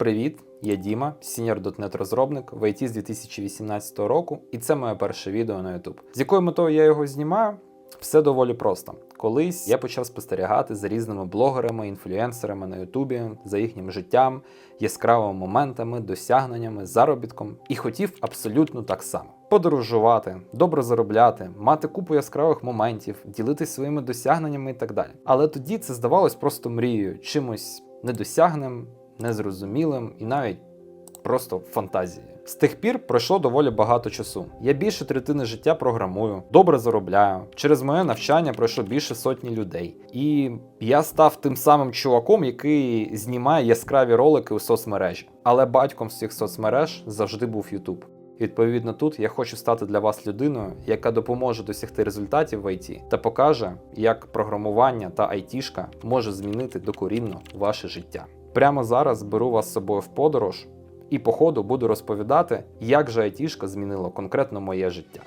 Привіт, я Діма, senior.net розробник в IT з 2018 року, і це моє перше відео на YouTube. З якою метою я його знімаю? Все доволі просто. Колись я почав спостерігати за різними блогерами, інфлюенсерами на Ютубі, за їхнім життям, яскравими моментами, досягненнями, заробітком і хотів абсолютно так само. Подорожувати, добре заробляти, мати купу яскравих моментів, ділитись своїми досягненнями і так далі. Але тоді це здавалось просто мрією, чимось недосягненим, незрозумілим і навіть просто фантазією. З тих пір пройшло доволі багато часу. Я більше третини життя програмую, добре заробляю. Через моє навчання пройшло більше сотні людей. І я став тим самим чуваком, який знімає яскраві ролики у соцмережі. Але батьком з цих соцмереж завжди був YouTube. Відповідно, тут я хочу стати для вас людиною, яка допоможе досягти результатів в ІТ та покаже, як програмування та айтішка може змінити докорінно ваше життя. Прямо зараз беру вас з собою в подорож і по ходу буду розповідати, як же айтішка змінила конкретно моє життя.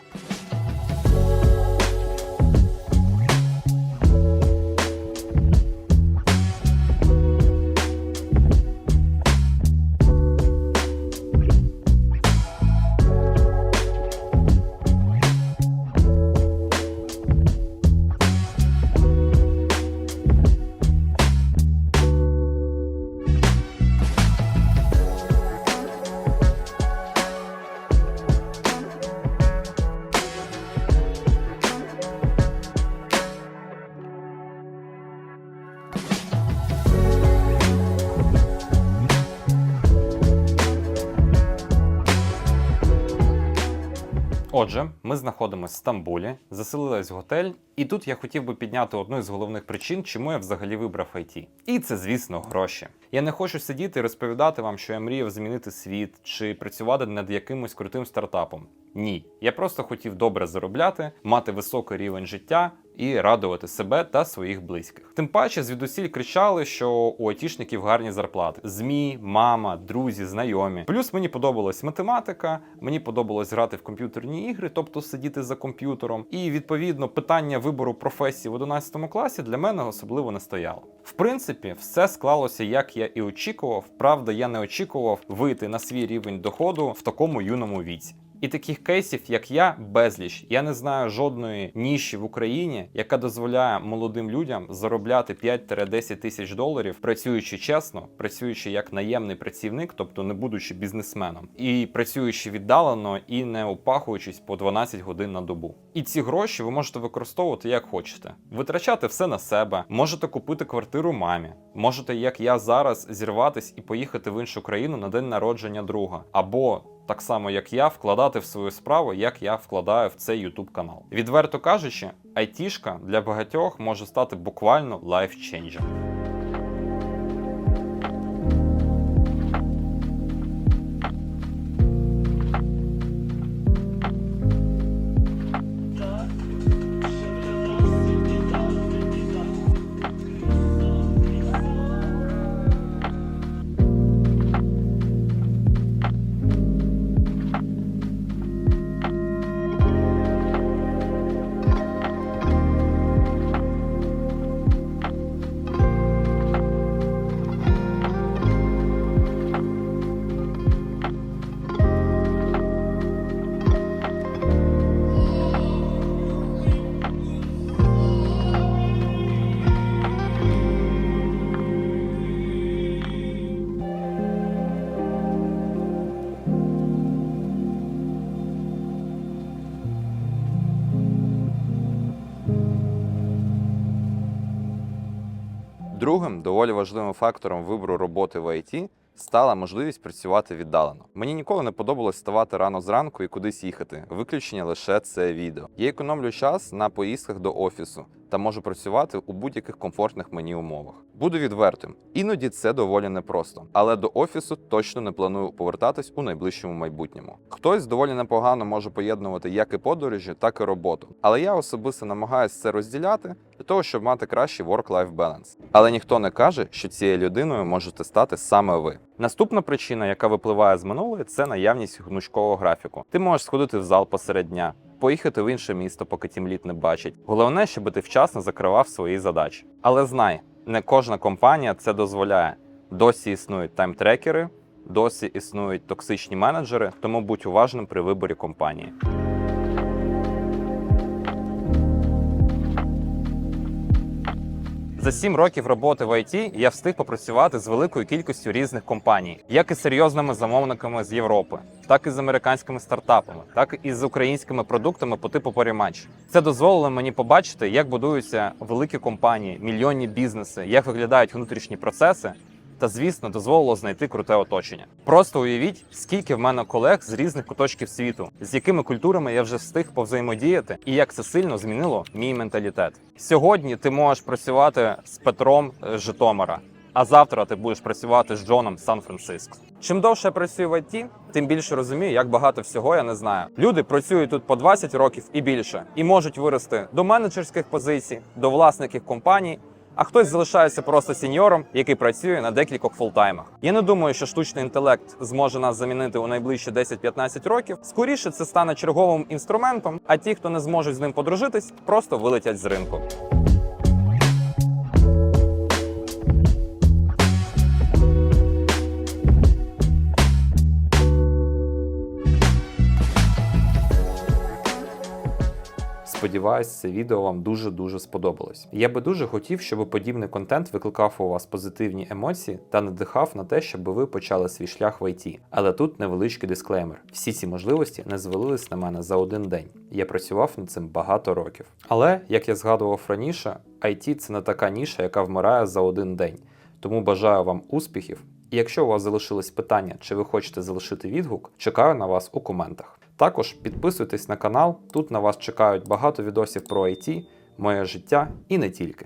Отже, ми знаходимося в Стамбулі, заселились в готель, і тут я хотів би підняти одну із головних причин, чому я взагалі вибрав IT. І це, звісно, гроші. Я не хочу сидіти і розповідати вам, що я мріяв змінити світ чи працювати над якимось крутим стартапом. Ні, я просто хотів добре заробляти, мати високий рівень життя і радувати себе та своїх близьких. Тим паче, звідусіль кричали, що у айтішників гарні зарплати: змі, мама, друзі, знайомі. Плюс мені подобалась математика, мені подобалось грати в комп'ютерні ігри, тобто сидіти за комп'ютером. І відповідно питання вибору професії в 11 класі для мене особливо не стояло. В принципі, все склалося як я і очікував. Правда, я не очікував вийти на свій рівень доходу в такому юному віці. І таких кейсів, як я, безліч. Я не знаю жодної ніші в Україні, яка дозволяє молодим людям заробляти 5-10 тисяч доларів, працюючи чесно, працюючи як наємний працівник, тобто не будучи бізнесменом, і працюючи віддалено і не опахуючись по 12 годин на добу. І ці гроші ви можете використовувати як хочете, витрачати все на себе, можете купити квартиру мамі, можете, як я зараз, зірватись і поїхати в іншу країну на день народження друга, або так само, як я, вкладати в свою справу, як я вкладаю в цей YouTube канал. Відверто кажучи, айтішка для багатьох може стати буквально лайфченджером. Другим доволі важливим фактором вибору роботи в IT стала можливість працювати віддалено. Мені ніколи не подобалось вставати рано зранку і кудись їхати. Виключення лише це відео. Я економлю час на поїздках до офісу та можу працювати у будь-яких комфортних мені умовах. Буду відвертим, іноді це доволі непросто, але до офісу точно не планую повертатись у найближчому майбутньому. Хтось доволі непогано може поєднувати як і подорожі, так і роботу. Але я особисто намагаюся це розділяти для того, щоб мати кращий work-life balance. Але ніхто не каже, що цією людиною можете стати саме ви. Наступна причина, яка випливає з минулої, це наявність гнучкового графіку. Ти можеш сходити в зал посеред дня, поїхати в інше місто, поки тімліт не бачить. Головне, щоб ти вчасно закривав свої задачі. Але знай, не кожна компанія це дозволяє. Досі існують таймтрекери, досі існують токсичні менеджери, тому будь уважним при виборі компанії. За сім років роботи в ІТ я встиг попрацювати з великою кількістю різних компаній, як і серйозними замовниками з Європи, так і з американськими стартапами, так і з українськими продуктами по типу Порімач. Це дозволило мені побачити, як будуються великі компанії, мільйонні бізнеси, як виглядають внутрішні процеси. Та, звісно, дозволило знайти круте оточення. Просто уявіть, скільки в мене колег з різних куточків світу, з якими культурами я вже встиг повзаємодіяти, і як це сильно змінило мій менталітет. Сьогодні ти можеш працювати з Петром е, з Житомира, а завтра ти будеш працювати з Джоном Сан-Франциско. Чим довше я працюю в ІТ, тим більше розумію, як багато всього я не знаю. Люди працюють тут по 20 років і більше, і можуть вирости до менеджерських позицій, до власників компаній. А хтось залишається просто сеньором, який працює на декількох фултаймах. Я не думаю, що штучний інтелект зможе нас замінити у найближчі 10-15 років. Скоріше це стане черговим інструментом, а ті, хто не зможуть з ним подружитись, просто вилетять з ринку. Сподіваюсь, це відео вам дуже дуже сподобалось. Я би дуже хотів, щоб подібний контент викликав у вас позитивні емоції та надихав на те, щоб ви почали свій шлях в ІТ. Але тут невеличкий дисклеймер: всі ці можливості не звалились на мене за один день. Я працював над цим багато років. Але як я згадував раніше, IT – це не така ніша, яка вмирає за один день. Тому бажаю вам успіхів. І якщо у вас залишились питання, чи ви хочете залишити відгук, чекаю на вас у коментах. Також підписуйтесь на канал, тут на вас чекають багато відосів про IT, моє життя і не тільки.